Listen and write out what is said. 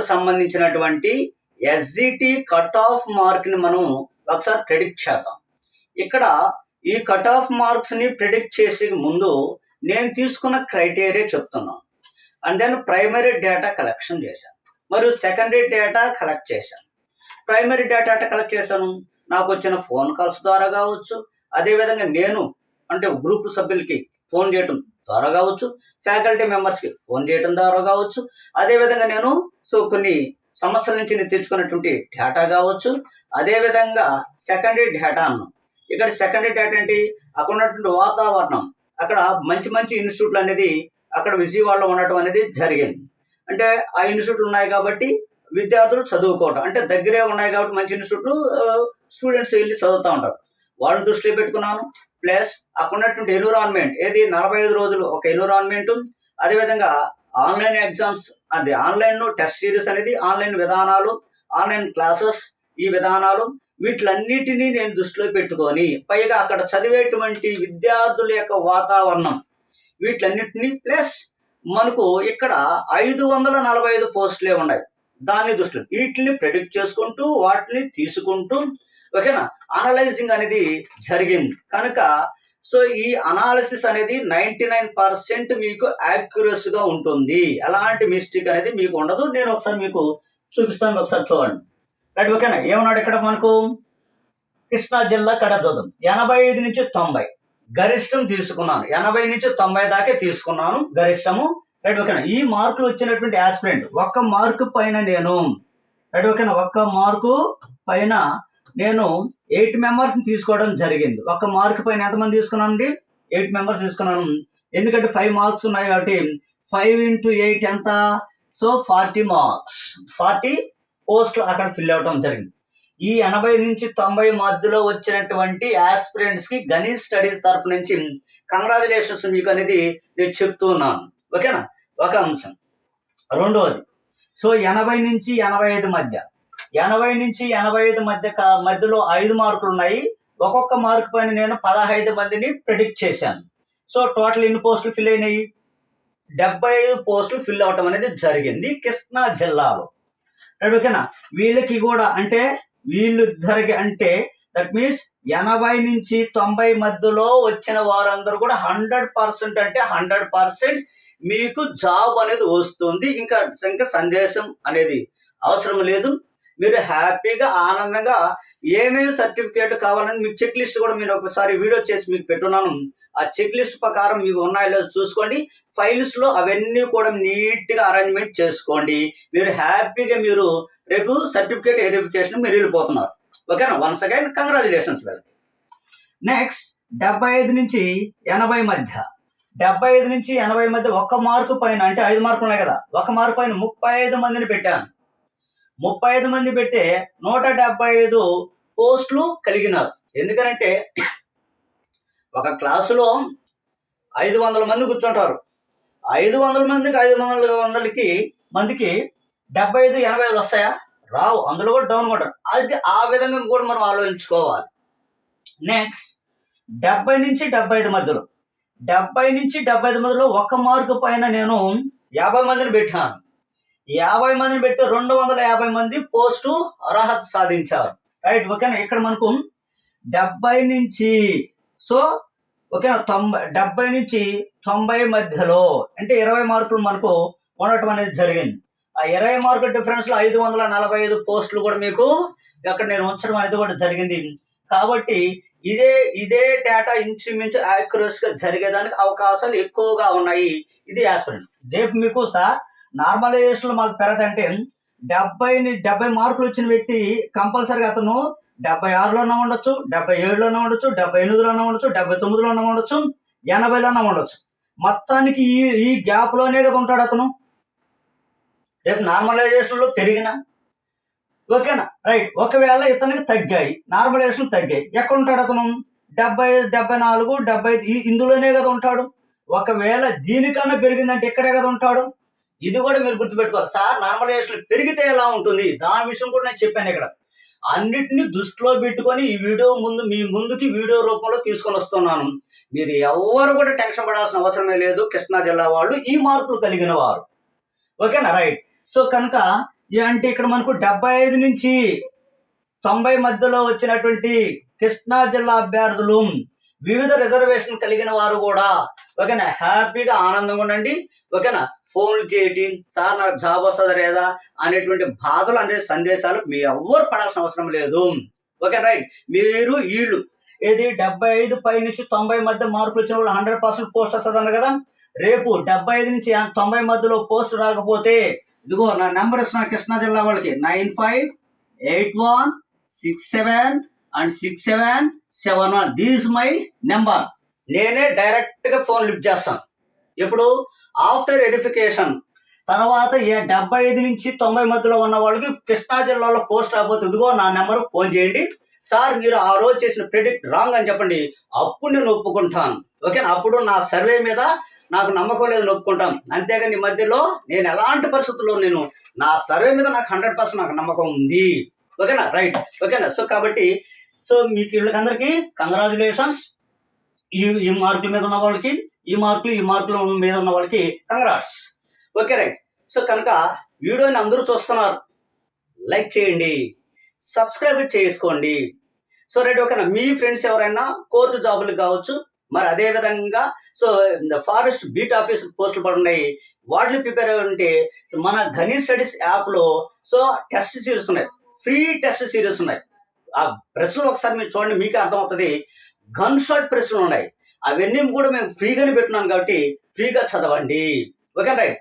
సంబంధించినటువంటి SGT cut off మార్క్ని మనం ఒకసారి ప్రెడిక్ట్ చేద్దాం. ఇక్కడ ఈ కట్ ఆఫ్ మార్క్స్ని ప్రిడిక్ట్ చేసే ముందు నేను తీసుకున్న క్రైటీరియా చెప్తున్నాను and then primary data collection చేశాను. మరియు సెకండరీ డేటా కలెక్ట్ చేశాను. ప్రైమరీ డేటా కలెక్ట్ చేశాను? నాకు వచ్చిన ఫోన్ కాల్స్ ద్వారా కావచ్చు. అదేవిధంగా నేను అంటే గ్రూప్ సభ్యులకి ఫోన్ చేయటం ద్వారా కావచ్చు ఫ్యాకల్టీ మెంబర్స్కి ఫోన్ చేయడం ద్వారా కావచ్చు. అదేవిధంగా నేను సో కొన్ని సమస్యల నుంచి నేను తెచ్చుకున్నటువంటి డేటా కావచ్చు అదేవిధంగా సెకండరీ డేటా అన్నాం. ఇక్కడ సెకండరీ డేటా ఏంటి? అక్కడ ఉన్నటువంటి వాతావరణం అక్కడ మంచి మంచి ఇన్స్టిట్యూట్లు అనేది అక్కడ విజయవాడలో ఉండటం అనేది జరిగింది. అంటే ఆ ఇన్స్టిట్యూట్లు ఉన్నాయి కాబట్టి విద్యార్థులు చదువుకోవటం అంటే దగ్గరే ఉన్నాయి కాబట్టి మంచి ఇన్స్టిట్యూట్లు స్టూడెంట్స్ వెళ్ళి చదువుతూ ఉంటారు. వాళ్ళని దృష్టిలో పెట్టుకున్నాను. ప్లస్ అక్కడ ఉన్నటువంటి ఎన్విరాన్మెంట్. ఏది? నలభై ఐదు రోజులు ఒక ఎన్విరాన్మెంట్. అదేవిధంగా ఆన్లైన్ ఎగ్జామ్స్ అది ఆన్లైన్ టెస్ట్ సిరీస్ అనేది ఆన్లైన్ విధానాలు ఆన్లైన్ క్లాసెస్ ఈ విధానాలు. వీటిలన్నిటినీ నేను దృష్టిలో పెట్టుకొని పైగా అక్కడ చదివేటువంటి విద్యార్థుల యొక్క వాతావరణం. వీటిలన్నిటినీ ప్లస్ మనకు ఇక్కడ ఐదు వందల నలభై ఐదు పోస్టులే ఉన్నాయి. దాన్ని దృష్టిలో వీటిని ప్రెడిక్ట్ చేసుకుంటూ వాటిని తీసుకుంటూ ఓకేనా? అనలైజింగ్ అనేది జరిగింది. కనుక సో ఈ అనాలిసిస్ అనేది నైంటీ నైన్ పర్సెంట్ మీకు యాక్యురస్గా ఉంటుంది. ఎలాంటి మిస్టేక్ అనేది మీకు ఉండదు. నేను ఒకసారి మీకు చూపిస్తాను. ఒకసారి చూడండి. రైట్ ఓకేనా? ఏమన్నాడు ఇక్కడ మనకు? కృష్ణా జిల్లా కడదోదం ఎనభై ఐదు నుంచి తొంభై. గరిష్టం తీసుకున్నాను. ఎనభై నుంచి తొంభై దాకే తీసుకున్నాను గరిష్టము. రైట్ ఓకేనా? ఈ మార్కులు వచ్చినటువంటి యాస్పిరెంట్ ఒక్క మార్కు పైన నేను. రైట్ ఓకేనా? ఒక్క మార్కు పైన నేను ఎయిట్ మెంబర్స్ని తీసుకోవడం జరిగింది. ఒక మార్క్ పైన ఎంతమంది తీసుకున్నాను అండి ఎయిట్ మెంబర్స్ తీసుకున్నాను. ఎందుకంటే ఫైవ్ మార్క్స్ ఉన్నాయి కాబట్టి ఫైవ్ ఇంటూ ఎయిట్ ఎంత? సో ఫార్టీ మార్క్స్ ఫార్టీ పోస్టులు అక్కడ ఫిల్ అవ్వడం జరిగింది. ఈ ఎనభై నుంచి తొంభై మధ్యలో వచ్చినటువంటి ఆస్పిరెంట్స్కి స్టడీస్ తరపు నుంచి కంగ్రాచులేషన్స్ మీకు అనేది నేను చెప్తున్నాను ఓకేనా? ఒక అంశం. రెండవది సో ఎనభై నుంచి ఎనభై ఐదు మధ్య ఎనభై నుంచి ఎనభై ఐదు మధ్య కా- మధ్యలో ఐదు మార్కులు ఉన్నాయి. ఒక్కొక్క మార్కు పైన నేను పదహైదు మందిని ప్రిడిక్ట్ చేశాను. సో టోటల్ ఎన్ని పోస్టులు ఫిల్ అయినాయి? డెబ్బై ఐదు పోస్టులు ఫిల్ అవటం అనేది జరిగింది కృష్ణా జిల్లాలో. ఓకేనా వీళ్ళకి కూడా అంటే వీళ్ళిద్దరికి అంటే దట్ మీన్స్ ఎనభై నుంచి తొంభై మధ్యలో వచ్చిన వారందరూ కూడా హండ్రెడ్ పర్సెంట్ అంటే హండ్రెడ్ పర్సెంట్ మీకు జాబ్ అనేది వస్తుంది. ఇంకా ఇంకా సందేశం అనేది అవసరం లేదు. మీరు హ్యాపీగా ఆనందంగా ఏమేమి సర్టిఫికేట్ కావాలని మీకు చెక్ లిస్ట్ కూడా మీరు ఒకసారి వీడియో చేసి మీకు పెట్టున్నాను. ఆ చెక్ లిస్ట్ ప్రకారం మీకు ఉన్నాయో లేదో చూసుకోండి. ఫైల్స్లో అవన్నీ కూడా నీట్గా అరేంజ్మెంట్ చేసుకోండి. మీరు హ్యాపీగా మీరు రేపు సర్టిఫికేట్ వెరిఫికేషన్ మీరు వెళ్ళిపోతున్నారు. ఓకేనా once again congratulations well next డెబ్బై ఐదు నుంచి ఎనభై మధ్య. డెబ్బై ఐదు నుంచి ఎనభై మధ్య ఒక మార్కు పైన అంటే ఐదు మార్కులు ఉన్నాయి కదా. ఒక మార్కు పైన ముప్పై ఐదు మందిని పెట్టాను. ముప్పై ఐదు మంది పెడితే నూట డెబ్బై ఐదు పోస్టులు కలిగినారు. ఎందుకనంటే ఒక క్లాసులో ఐదు వందల మంది కూర్చుంటారు. ఐదు వందల మందికి ఐదు వందల వందలకి మందికి డెబ్బై ఐదు ఎనభై ఐదు వస్తాయా? రావు. అందులో కూడా డౌన్ కొంటారు అది ఆ విధంగా కూడా మనం ఆలోచించుకోవాలి. నెక్స్ట్ డెబ్బై నుంచి డెబ్బై ఐదు మధ్యలో. డెబ్బై నుంచి డెబ్బై ఐదు మధ్యలో ఒక మార్కు పైన నేను యాభై మందిని పెట్టాను. యాభై మందిని పెట్టి రెండు వందల యాభై మంది పోస్టు అర్హత సాధించారు. రైట్ ఓకేనా? ఇక్కడ మనకు డెబ్బై నుంచి సో ఓకేనా? తొంభై డెబ్బై నుంచి తొంభై మధ్యలో అంటే ఇరవై మార్కులు మనకు ఉండటం అనేది జరిగింది. ఆ ఇరవై మార్కుల డిఫరెన్స్లో ఐదు వందల నలభై ఐదు పోస్టులు కూడా మీకు అక్కడ నేను ఉంచడం అనేది కూడా జరిగింది. కాబట్టి ఇదే ఇదే డేటా ఇంచుమించు యాక్యురస్గా జరిగేదానికి అవకాశాలు ఎక్కువగా ఉన్నాయి. ఇది ఆస్పిరెంట్ రేపు మీకు సార్ నార్మలైజేషన్ మాకు పెరదంటే డెబ్బై డెబ్బై మార్కులు వచ్చిన వ్యక్తి కంపల్సరీగా అతను డెబ్బై ఆరులోనే ఉండొచ్చు డెబ్బై ఏడులోనే ఉండొచ్చు డెబ్బై ఎనిమిదిలోనే ఉండొచ్చు డెబ్బై తొమ్మిదిలోనే ఉండొచ్చు ఎనభైలోనే ఉండొచ్చు. మొత్తానికి ఈ ఈ గ్యాప్లోనే కదా ఉంటాడు అతను. రేపు నార్మలైజేషన్లో పెరిగిన ఓకేనా? రైట్. ఒకవేళ ఇతనికి తగ్గాయి నార్మలైజేషన్ తగ్గాయి ఎక్కడ ఉంటాడు అతను? డెబ్బై డెబ్బై నాలుగు డెబ్బై ఈ- ఇందులోనే కదా ఉంటాడు. ఒకవేళ దీనికన్నా పెరిగిందంటే ఇక్కడే కదా ఉంటాడు. ఇది కూడా మీరు గుర్తుపెట్టుకోవాలి. సార్ నార్మలైజేషన్ పెరిగితే ఎలా ఉంటుంది? దాని విషయం కూడా నేను చెప్పాను ఇక్కడ. అన్నిటిని దృష్టిలో పెట్టుకొని ఈ వీడియో ముందు మీ ముందుకి వీడియో రూపంలో తీసుకొని వస్తున్నాను. మీరు ఎవరు కూడా టెన్షన్ పడాల్సిన అవసరమే లేదు. కృష్ణా జిల్లా వాళ్ళు ఈ మార్కులు కలిగిన వారు. ఓకేనా? రైట్. సో కనుక అంటే ఇక్కడ మనకు డెబ్బై ఐదు నుంచి తొంభై మధ్యలో వచ్చినటువంటి కృష్ణా జిల్లా అభ్యర్థులు వివిధ రిజర్వేషన్ కలిగిన వారు కూడా. ఓకేనా? హ్యాపీగా ఆనందంగా ఉండండి. ఓకేనా? ఫోన్లు చేయటి సార్ నాకు జాబ్ వస్తుంది లేదా? అనేటువంటి బాధలు అనే సందేశాలు మీ ఎవ్వరు పడాల్సిన అవసరం లేదు. Okay right. మీరు వీళ్ళు ఏది డెబ్బై ఐదు పై నుంచి తొంభై మధ్య మార్కులు వచ్చిన వాళ్ళు హండ్రెడ్ పర్సెంట్ పోస్ట్ వస్తుంది కదా? రేపు డెబ్బై ఐదు నుంచి తొంభై మధ్యలో పోస్ట్ రాకపోతే ఇదిగో నా నెంబర్ ఇస్తున్నా కృష్ణా జిల్లా వాళ్ళకి nine five eight one six seven and six seven seven one. This my number. నేనే డైరెక్ట్గా ఫోన్ లిఫ్ట్ చేస్తాను. ఇప్పుడు ఆఫ్టర్ వెరిఫికేషన్ తర్వాత ఏ డెబ్బై ఐదు నుంచి తొంభై మధ్యలో ఉన్న వాళ్ళకి కృష్ణా జిల్లాలో పోస్ట్ రాకపోతే ఇదిగో నా నెంబర్ ఫోన్ చేయండి. సార్ మీరు ఆ రోజు చేసిన ప్రెడిక్ట్ రాంగ్ అని చెప్పండి. అప్పుడు నేను ఒప్పుకుంటాను. ఓకేనా అప్పుడు నా సర్వే మీద నాకు నమ్మకం లేదు ఒప్పుకుంటాం. అంతేగాని ఈ మధ్యలో నేను ఎలాంటి పరిస్థితుల్లో నేను నా సర్వే మీద నాకు హండ్రెడ్ పర్సెంట్ నాకు నమ్మకం ఉంది. ఓకేనా? రైట్. ఓకేనా? సో కాబట్టి సో మీకు వీళ్ళకందరికీ కంగ్రాచులేషన్స్. ఈ ఈ మార్కుల మీద ఉన్న వాళ్ళకి ఈ మార్కులు ఈ మార్కులు మీద ఉన్న వాళ్ళకి కంగ్రాట్స్. Okay right. సో కనుక వీడియోని అందరూ చూస్తున్నారు. లైక్ చేయండి. సబ్స్క్రైబ్ చేసుకోండి. సో రైట్ ఓకేనా? మీ ఫ్రెండ్స్ ఎవరైనా కోర్టు జాబులు కావచ్చు మరి అదే విధంగా సో ఫారెస్ట్ బీట్ ఆఫీస్ పోస్టులు పడున్నాయి. వాటిని ప్రిపేర్ ఉంటే మన గని స్టడీస్ యాప్లో సో టెస్ట్ సిరీస్ ఉన్నాయి. ఫ్రీ టెస్ట్ సిరీస్ ఉన్నాయి. ఆ ప్రశ్నలు ఒకసారి మీరు చూడండి మీకే అర్థమవుతుంది. గన్ షాట్ ప్రశ్నలు ఉన్నాయి. అవన్నీ కూడా మేము ఫ్రీగానే పెట్టున్నాను కాబట్టి ఫ్రీగా చదవండి. Okay right?